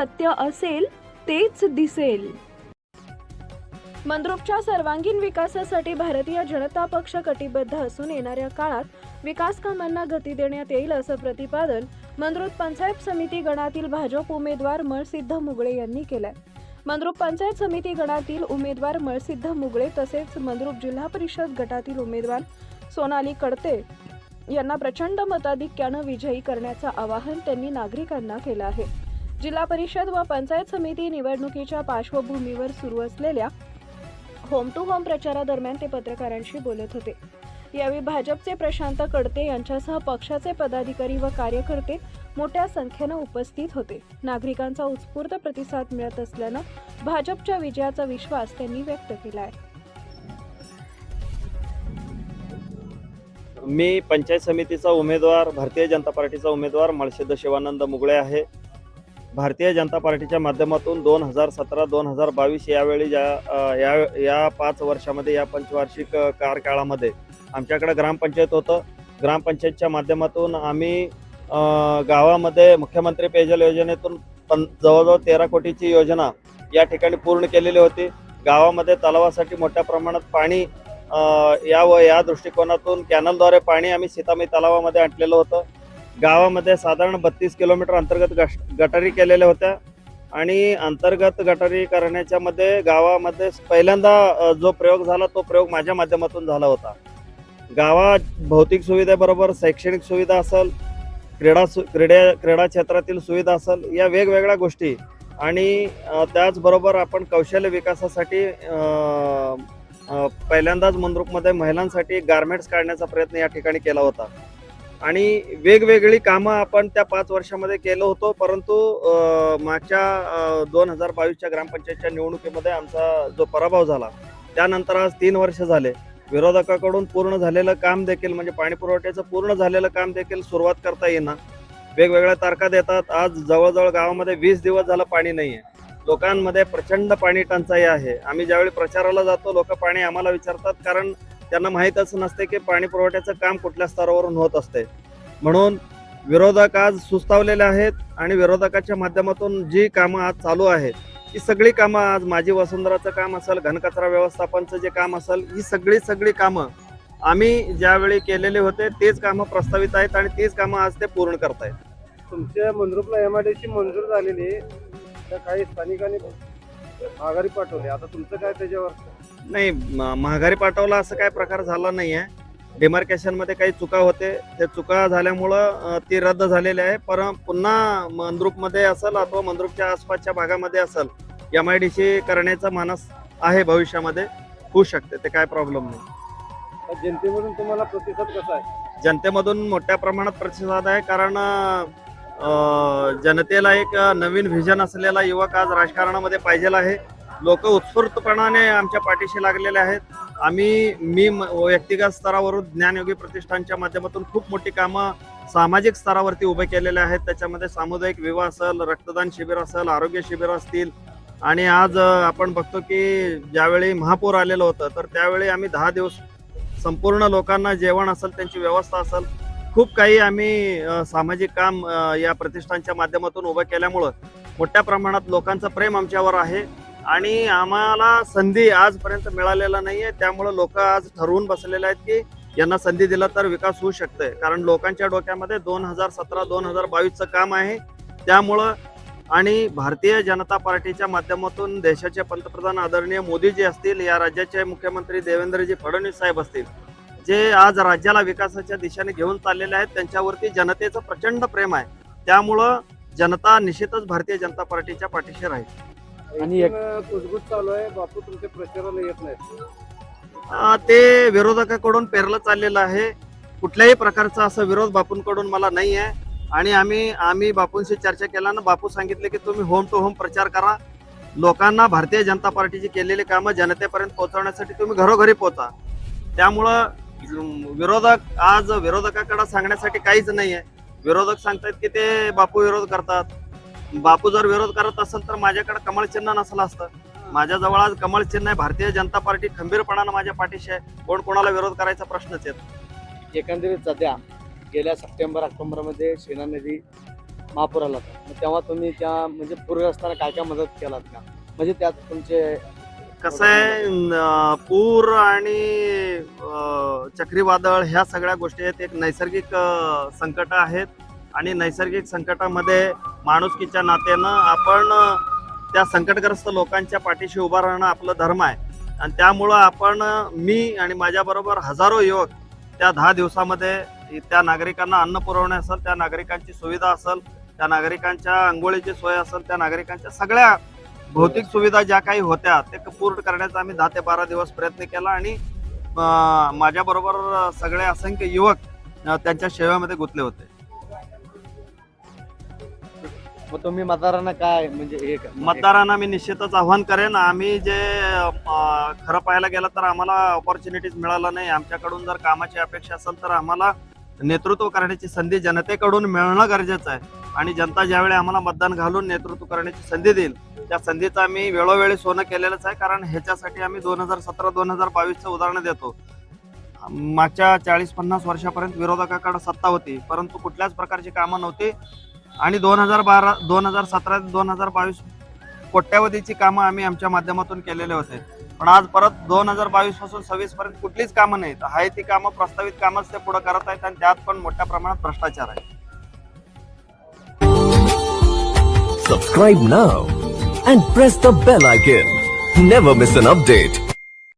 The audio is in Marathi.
सत्य असेल तेच दिसेल. मंद्रुपच्या सर्वांगीण विकासासाठी भारतीय जनता पक्ष कटिबद्ध असून येणाऱ्या काळात विकास कामांना गती देण्यात येईल असं प्रतिपादन मंद्रुप पंचायत समिती गणातील भाजप उमेदवार मळसिद्ध मुगळे यांनी केलंय. मंद्रुप पंचायत समिती गणातील उमेदवार मळसिद्ध मुगळे तसेच मंद्रुप जिल्हा परिषद गटातील उमेदवार सोनाली कडते यांना प्रचंड मताधिक्यानं विजयी करण्याचं आवाहन त्यांनी नागरिकांना केलं आहे. जिल्हा परिषद व पंचायत समिती निवडणुकीच्या पार्श्वभूमीवर सुरू असलेल्या होम टू होम प्रचारादरम्यान ते पत्रकारांशी बोलत होते. यावेळी भाजपचे प्रशांत कडते यांच्यासह पक्षाचे पदाधिकारी व कार्यकर्ते मोठ्या संख्येनं उपस्थित होते. नागरिकांचा उत्स्फूर्त प्रतिसाद मिळत असल्यानं भाजपच्या विजयाचा विश्वास त्यांनी व्यक्त केला आहे. मी पंचायत समितीचा उमेदवार भारतीय जनता पार्टीचा उमेदवार मळशेद शिवानंद मुगळे आहे. भारतीय जनता पार्टीच्या माध्यमातून दोन हजार सतरा दोन हजार बावीस यावेळी ज्या या या पाच वर्षामध्ये या पंचवार्षिक कार्यकाळामध्ये आमच्याकडे ग्रामपंचायत होतं. ग्रामपंचायतच्या माध्यमातून आम्ही गावामध्ये मुख्यमंत्री पेयजल योजनेतून पण जवळजवळ तेरा कोटीची योजना या ठिकाणी पूर्ण केलेली होती. गावामध्ये तलावासाठी मोठ्या प्रमाणात पाणी या व या दृष्टिकोनातून कॅनलद्वारे पाणी आम्ही सीतामी तलावामध्ये आणलेलं होतं. गावामध्ये साधारण बत्तीस किलोमीटर अंतर्गत गश गटारी केलेल्या होत्या. आणि अंतर्गत गटारी करण्याच्या मध्ये गावामध्ये पहिल्यांदा जो प्रयोग झाला तो प्रयोग माझ्या माध्यमातून झाला होता. गावात भौतिक सुविधेबरोबर शैक्षणिक सुविधा असेल क्रीडा सु क्रीडा क्रीडा क्षेत्रातील सुविधा असेल या वेगवेगळ्या गोष्टी. आणि त्याचबरोबर आपण कौशल्य विकासासाठी पहिल्यांदाच मंद्रुकमध्ये महिलांसाठी गारमेंट्स काढण्याचा प्रयत्न या ठिकाणी केला होता. आणि वेगवेगळी कामं आपण त्या पाच वर्षामध्ये केलं होतो परंतु मागच्या दोन हजार बावीसच्या ग्रामपंचायतच्या निवडणुकीमध्ये आमचा जो पराभव झाला त्यानंतर आज तीन वर्ष झाले. विरोधकाकडून पूर्ण झालेलं काम देखील म्हणजे पाणी पुरवठ्याचं पूर्ण झालेलं काम देखील सुरुवात करता येईना. वेगवेगळ्या तारखा देतात. आज जवळजवळ गावामध्ये वीस दिवस झालं पाणी नाही आहे लोकांमध्ये प्रचंड पाणी टंचाई आहे. आम्ही ज्यावेळी प्रचाराला जातो लोक पाणी आम्हाला विचारतात कारण त्यांना माहीतच नसते की पाणी पुरवठ्याचं काम कुठल्या स्तरावरून होत असते म्हणून विरोधक आज सुस्तावलेले आहेत आणि विरोधकाच्या माध्यमातून जी कामं आज चालू आहेत ही सगळी कामं आज माझी वसुंधराचं काम असेल घनकचरा व्यवस्थापनचं जे काम असेल ही सगळी सगळी कामं आम्ही ज्यावेळी केलेले होते तेच कामं प्रस्तावित आहेत आणि तीच कामं आज ते पूर्ण करतायत. तुमच्या मंजूरला एम आय डी सी मंजूर झालेली तर काही स्थानिकांनी माघारी पाठवली. आता तुमचं काय त्याच्यावर? नाही म- महागारी पाठवला असं काय प्रकार झाला नाही आहे डिमार्केशनमध्ये काही चुका होते. ते चुका झाल्यामुळं अ, ती रद्द झालेली आहे. पर पुन्हा मंद्रुपमध्ये असेल अथवा मंद्रुपच्या आसपासच्या भागामध्ये असेल एम आय डी सी करण्याचा मानस आहे भविष्यामध्ये. होऊ शकते ते काय प्रॉब्लेम नाही. जनतेमधून तुम्हाला प्रतिसाद कसा आहे? जनतेमधून मोठ्या प्रमाणात प्रतिसाद आहे. कारण अ, जनतेला एक नवीन व्हिजन असलेला युवक आज राजकारणामध्ये पाहिजेला आहे. लोक उत्स्फूर्तपणाने आमच्या पाठीशी लागलेले आहेत. आम्ही मी म- व्यक्तिगत स्तरावरून ज्ञानयोगी प्रतिष्ठानच्या माध्यमातून खूप मोठी कामं सामाजिक स्तरावरती उभे केलेले आहेत. त्याच्यामध्ये सामुदायिक विवाह असेल रक्तदान शिबिर असेल आरोग्य शिबिर असतील. आणि आज आपण बघतो की ज्यावेळी महापूर आलेलं होतं तर त्यावेळी आम्ही दहा दिवस संपूर्ण लोकांना जेवण असेल त्यांची व्यवस्था असेल खूप काही आम्ही सामाजिक काम या प्रतिष्ठानच्या माध्यमातून उभं केल्यामुळं मोठ्या प्रमाणात लोकांचं प्रेम आमच्यावर आहे. आणि आम्हाला संधी आजपर्यंत मिळालेला नाहीये. त्यामुळं लोक आज ठरवून बसलेले आहेत की यांना संधी दिला तर विकास होऊ शकते कारण लोकांच्या डोक्यामध्ये दोन हजार सतरा दोन हजार बावीसचं काम आहे. त्यामुळं आणि भारतीय जनता पार्टीच्या माध्यमातून देशाचे पंतप्रधान आदरणीय मोदीजी असतील या राज्याचे मुख्यमंत्री देवेंद्रजी फडणवीस साहेब असतील जे आज राज्याला विकासाच्या दिशेने घेऊन चाललेले आहेत त्यांच्यावरती जनतेचं प्रचंड प्रेम आहे. त्यामुळं जनता निश्चितच भारतीय जनता पार्टीच्या पाठीशी राहील. आणि कुजबूज चालू आहे. बापू तुमच्या प्रचाराला येत नाहीत. अं, ते विरोधकाकडून पेरलं चाललेलं आहे. कुठल्याही प्रकारचा असं विरोध बापूंकडून मला नाही आहे. आणि आम्ही आम्ही बापूंशी चर्चा केल्यानं बापू सांगितले की तुम्ही होम टू होम प्रचार करा. लोकांना भारतीय जनता पार्टीची केलेली कामं जनतेपर्यंत पोहोचवण्यासाठी तुम्ही घरोघरी पोहोचा. त्यामुळं विरोधक आज विरोधकाकडे सांगण्यासाठी काहीच नाही आहे विरोधक सांगतात की ते बापू विरोध करतात. बापू जर विरोध करत असेल तर माझ्याकडे कमळ चिन्ह नसलं असतं. माझ्याजवळ आज कमळ चिन्ह आहे. भारतीय जनता पार्टी खंबीरपणानं माझ्या पाठीशी आहे. कोण कोणाला विरोध करायचा प्रश्नच येत एकंदरीत सध्या गेल्या सप्टेंबर ऑक्टोबरमध्ये शेणा नदी महापुराला मग तेव्हा तुम्ही त्या म्हणजे पूरग्रस्तांना काय काय मदत केलात का? म्हणजे त्यात तुमचे कसं आहे पूर आणि चक्रीवादळ ह्या सगळ्या गोष्टी आहेत. एक नैसर्गिक संकट आहेत. आणि नैसर्गिक संकटामध्ये माणुसकीच्या नात्यानं आपण त्या संकटग्रस्त लोकांच्या पाठीशी उभा राहणं आपलं धर्म आहे. आणि त्यामुळं आपण मी आणि माझ्याबरोबर हजारो युवक त्या दहा दिवसामध्ये त्या नागरिकांना अन्न पुरवणे असेल त्या नागरिकांची सुविधा असेल त्या नागरिकांच्या आंघोळीची सोय असेल त्या नागरिकांच्या सगळ्या भौतिक सुविधा ज्या काही होत्या ते पूर्ण करण्याचा आम्ही दहा ते बारा दिवस प्रयत्न केला आणि माझ्याबरोबर सगळे असंख्य युवक त्यांच्या सेवेमध्ये गुंतले होते. मग तुम्ही मतदारांना काय म्हणजे हे क- मतदारांना मी निश्चितच आव्हान करेन. आम्ही जे खरं पाहायला गेलं तर आम्हाला ऑपॉर्च्युनिटीज मिळाला नाही. आमच्याकडून जर कामाची अपेक्षा असेल तर आम्हाला नेतृत्व करण्याची संधी जनतेकडून मिळणं गरजेचं आहे. आणि जनता ज्यावेळी आम्हाला मतदान घालून नेतृत्व करण्याची संधी देईल त्या संधीचं आम्ही वेळोवेळी सोनं केलेलंच आहे. कारण ह्याच्यासाठी आम्ही दोन हजार सतरा दोन हजार बावीसचं उदाहरण देतो. मागच्या चाळीस पन्नास वर्षापर्यंत विरोधकाकडे सत्ता होती. परंतु कुठल्याच प्रकारची कामं नव्हती. आणि दोन हजार बारा दोन हजार सतरा ते दोन हजार बावीस कोट्यावधीची कामं आम्ही आमच्या माध्यमातून केलेले होते पण आज परत दोन हजार बावीसपासून सव्वीस पर्यंत कुठलीच कामं नाहीत आहे ती कामं प्रस्तावित कामच ते पुढे करत आहेत आणि त्यात पण मोठ्या प्रमाणात भ्रष्टाचार आहे Subscribe now and press the bell icon. Never miss an update.